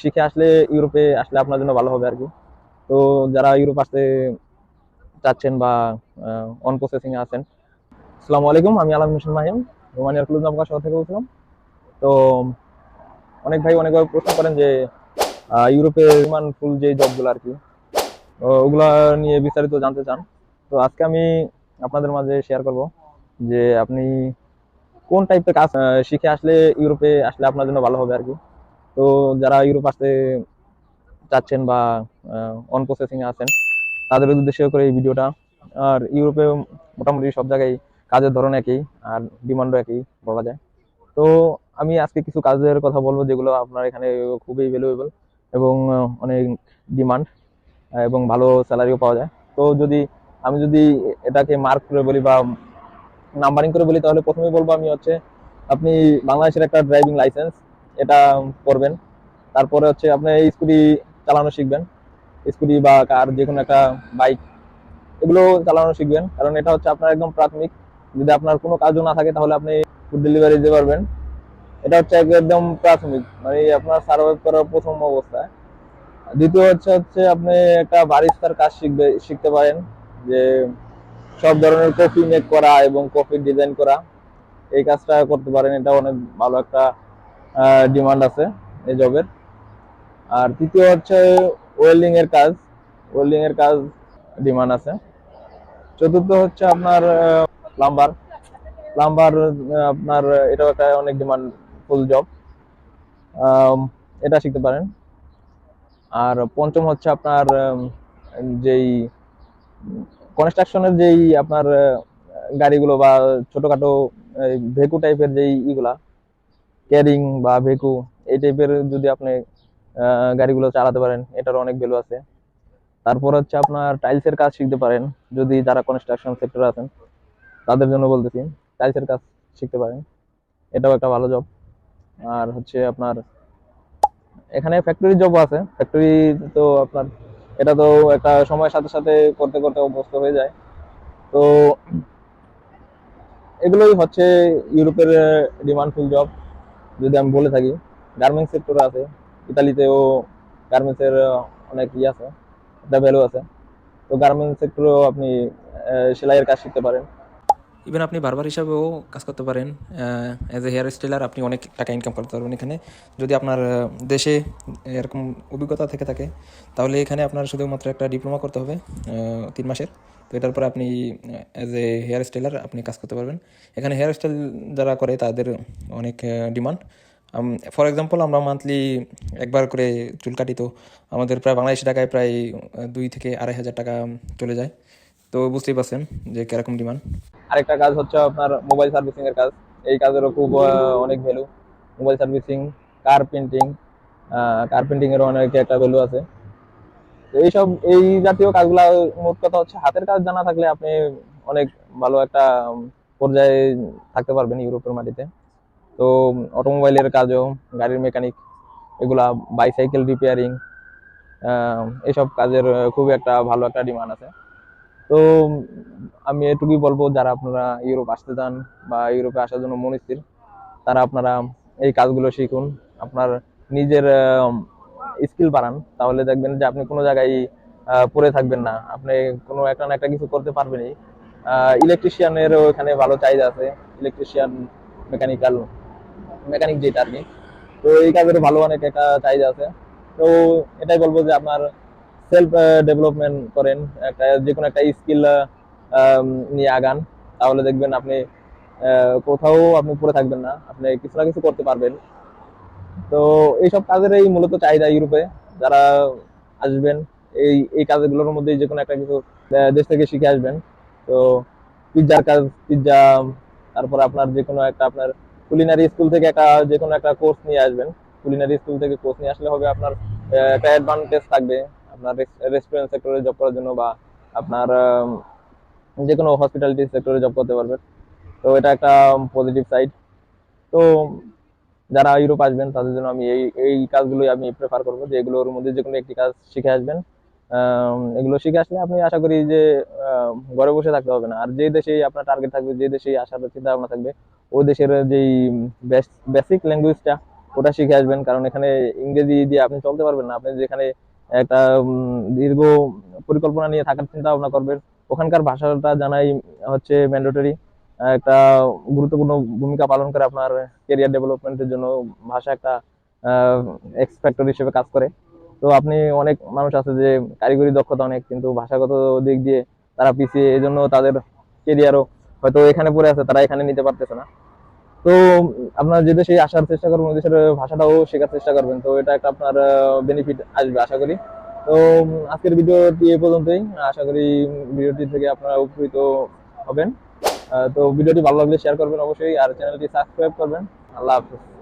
শিখে আসলে ইউরোপে আসলে আপনার জন্য ভালো হবে আর কি। তো যারা ইউরোপ আসতে চাচ্ছেন বা অন প্রসেসিং আছেন, আসসালামু আলাইকুম, আমি আলম হোসেন মাহিম, রোমানিয়ার ক্লুজ ক্লুজনাবকা শহর থেকে বলছিলাম। তো, অনেক ভাই অনেকভাবে প্রশ্ন করেন যে ইউরোপে বিমান ফুল যে জবগুলো আর কি ওগুলা নিয়ে বিস্তারিত জানতে চান। তো আজকে আমি আপনাদের মাঝে শেয়ার করব যে, আপনি কোন টাইপের কাজ শিখে আসলে ইউরোপে আসলে আপনার জন্য ভালো হবে আর কি। তো যারা ইউরোপ আসতে চাচ্ছেন বা অন প্রসেসিং আছেন, তাদের উদ্দেশ্য করে এই ভিডিওটা। আর ইউরোপে মোটামুটি সব জায়গায় কাজের ধরন একই, আর ডিমান্ডও একই বলা যায়। তো আমি আজকে কিছু কাজের কথা বলব যেগুলো আপনার এখানে খুবই ভ্যালুয়েবল এবং অনেক ডিমান্ড এবং ভালো স্যালারিও পাওয়া যায়। তো যদি আমি যদি এটাকে মার্ক করে বলি বা নাম্বারিং করে বলি, তাহলে প্রথমেই বলব আমি হচ্ছে, আপনি বাংলাদেশের একটা ড্রাইভিং লাইসেন্স এটা করবেন। তারপরে হচ্ছে আপনি স্কুটি চালানো শিখবেন। স্কুটি বা কার যে কোনো একটা বাইক, এগুলো চালানো শিখবেন। কারণ এটা হচ্ছে আপনার একদম প্রাথমিক। যদি আপনার কোনো কাজও না থাকে তাহলে আপনি ফুড ডেলিভারি দিতে পারবেন। এটা হচ্ছে একদম প্রাথমিক। মানে আপনার সার্ভাইভ করার প্রথম অবস্থায় দ্বিতীয় হচ্ছে হচ্ছে আপনি একটা বারিস্তার কাজ শিখবে, শিখতে পারেন। যে সব ধরনের কফি মেক করা এবং কফি ডিজাইন করা। এই কাজটা করতে পারেন। এটা অনেক ভালো একটা ডিমান্ড আছে এই জবের আর তৃতীয় হচ্ছে ওয়েল্ডিং এর কাজ। ওয়েল্ডিং এর কাজ ডিমান্ড আছে। চতুর্থ হচ্ছে আপনার প্লাম্বার প্লাম্বার আপনার এটাও একটা অনেক ডিমান্ড ফুল জব এটা শিখতে পারেন। আর পঞ্চম হচ্ছে আপনার যেই কনস্ট্রাকশনের যেই আপনার গাড়িগুলো বা ছোটখাটো ভেকু টাইপের যেই ইগুলা ক্যারিং বা ভেকু এই টাইপের যদি আপনি গাড়িগুলো চালাতে পারেন, এটার অনেক ভ্যালু আছে। তারপর হচ্ছে আপনার টাইলসের কাজ শিখতে পারেন, যদি যারা কনস্ট্রাকশন সেক্টরে আছেন, তাদের জন্য বলতেছি টাইলসের কাজ শিখতে পারেন। এটাও একটা ভালো জব আর হচ্ছে আপনার, এখানে ফ্যাক্টরি জব আছে ফ্যাক্টরি তো আপনার, এটা তো একটা সময়ের সাথে সাথে করতে করতে অভ্যস্ত হয়ে যায়। তো, এগুলোই হচ্ছে ইউরোপের ডিমান্ডফুল জব যদি আমি বলে থাকি গার্মেন্টস সেক্টরে আছে, ইতালিতেও গার্মেন্টসের অনেক ইয়ে আছে, একটা ভ্যালু আছে। তো গার্মেন্টস সেক্টরেও আপনি সেলাইয়ের কাজ শিখতে পারেন। ইভেন আপনি বারবার হিসাবেও কাজ করতে পারেন অ্যাজ এ হেয়ার স্টাইলার আপনি অনেক টাকা ইনকাম করতে পারবেন এখানে। যদি আপনার দেশে এরকম অভিজ্ঞতা থেকে থাকে, তাহলে এখানে আপনার শুধুমাত্র একটা ডিপ্লোমা করতে হবে তিন মাসের। তো এটার পরে আপনি অ্যাজ এ হেয়ার স্টাইলার আপনি কাজ করতে পারবেন। এখানে হেয়ার স্টাইল যারা করে, তাদের অনেক ডিমান্ড ফর এক্সাম্পল আমরা মান্থলি একবার করে চুল কাটি, তো আমাদের প্রায় বাংলাদেশি টাকায় প্রায় দুই থেকে আড়াই হাজার টাকা চলে যায়। তো বুঝতেই পারছেন যে কীরকম ডিমান্ড আরেকটা কাজ হচ্ছে আপনার মোবাইল সার্ভিসিং এর কাজ। এই কাজেরও খুব অনেক value mobile servicing car painting car painting এরও অনেক একটা ভ্যালু আছে। এইসব, এই জাতীয় কাজগুলা, মোট কথা হচ্ছে হাতের কাজ জানা থাকলে আপনি অনেক ভালো একটা পর্যায়ে থাকতে পারবেন ইউরোপের মাটিতে। তো অটোমোবাইলের কাজও, গাড়ির মেকানিক এগুলা বাইসাইকেল রিপেয়ারিং এইসব কাজের খুবই একটা ভালো একটা ডিমান্ড আছে। তো, আমি এটুকুই বলব, যারা আপনারা ইউরোপ আসতে চান বা ইউরোপে আসার জন্য মনস্থির তারা আপনারা এই কাজগুলো শিখুন। আপনার নিজের স্কিল বাড়ান। তাহলে দেখবেন যে আপনি কোনো জায়গায় পড়ে থাকবেন না। আপনি কোনো একটা না একটা কিছু করতে পারবেনই। ইলেকট্রিশিয়ানের ওখানে ভালো চাহিদা আছে। ইলেকট্রিশিয়ান মেকানিক্যাল মেকানিক যেটা আর কি। তো এই কাজের ভালো অনেক একটা চাহিদা আছে। তো এটাই বলব যে আপনার সেলফ ডেভেলপমেন্ট করেন, একটা যে কোনো একটা স্কিল নিয়ে আগান, তাহলে দেখবেন আপনি কোথাও আপনি পড়ে থাকবেন না, আপনি কিছু না কিছু করতে পারবেন। তো এইসব কাজের এই মূলত চাহিদা ইউরোপে, যারা আসবেন, এই এই কাজগুলোর মধ্যে যে কোনো একটা কিছু দেশ থেকে শিখে আসবেন। তো পিৎজার কাজ পিৎজা তারপর আপনার যে কোনো একটা, আপনার কুলিনারি স্কুল থেকে একটা যে কোনো একটা কোর্স নিয়ে আসবেন। কুলিনারি স্কুল থেকে কোর্স নিয়ে আসলে হবে আপনার একটা অ্যাডভান্টেজ থাকবে। আপনার রেস্টুরেন্ট সেক্টরে জব করার জন্য বা আপনার যে কোনো হসপিটালিটি সেক্টরে জব করতে পারবেন। তো এটা একটা পজিটিভ সাইড তো যারা ইউরোপ আসবেন, তাদের জন্য আমি এই এই কাজগুলোই আমি প্রেফার করব যে এগুলোর মধ্যে যে কোনো একটি কাজ শিখে আসবেন। এগুলো শিখে আসলে আপনি আশা করি যে ঘরে বসে থাকতে হবে না। আর যে দেশেই আপনার টার্গেট থাকবে, যে দেশেই আসার চিন্তা ভাবনা থাকবে, ওই দেশের যেই বেসিক ল্যাঙ্গুয়েজটা ওটা শিখে আসবেন। কারণ এখানে ইংরেজি দিয়ে আপনি চলতে পারবেন না। আপনি যেখানে একটা দীর্ঘ পরিকল্পনা নিয়ে থাকার চিন্তা ভাবনা করবেন ওখানকার ভাষাটা জানাই হচ্ছে ম্যান্ডেটরি একটা গুরুত্বপূর্ণ ভূমিকা পালন করে আপনার কেরিয়ার ডেভেলপমেন্টের জন্য ভাষা একটা এক্স ফ্যাক্টর হিসেবে কাজ করে। তো আপনি অনেক মানুষ আছে যে কারিগরি দক্ষতা অনেক, কিন্তু ভাষাগত দিক দিয়ে তারা পিছিয়ে এই জন্য তাদের কেরিয়ারও হয়তো এখানে পড়ে আছে, তারা এখানে নিতে পারতেছে না। তো আপনার যে দেশে আসার চেষ্টা করবেন দেশের ভাষাটাও শেখার চেষ্টা করবেন। তো এটা একটা আপনার বেনিফিট আসবে, আশা করি। তো আজকের ভিডিওটি এ পর্যন্তই। আশা করি ভিডিওটি থেকে আপনারা উপকৃত হবেন। তো ভিডিওটি ভালো লাগলে শেয়ার করবেন অবশ্যই, আর চ্যানেলটি সাবস্ক্রাইব করবেন। আল্লাহ হাফিজ।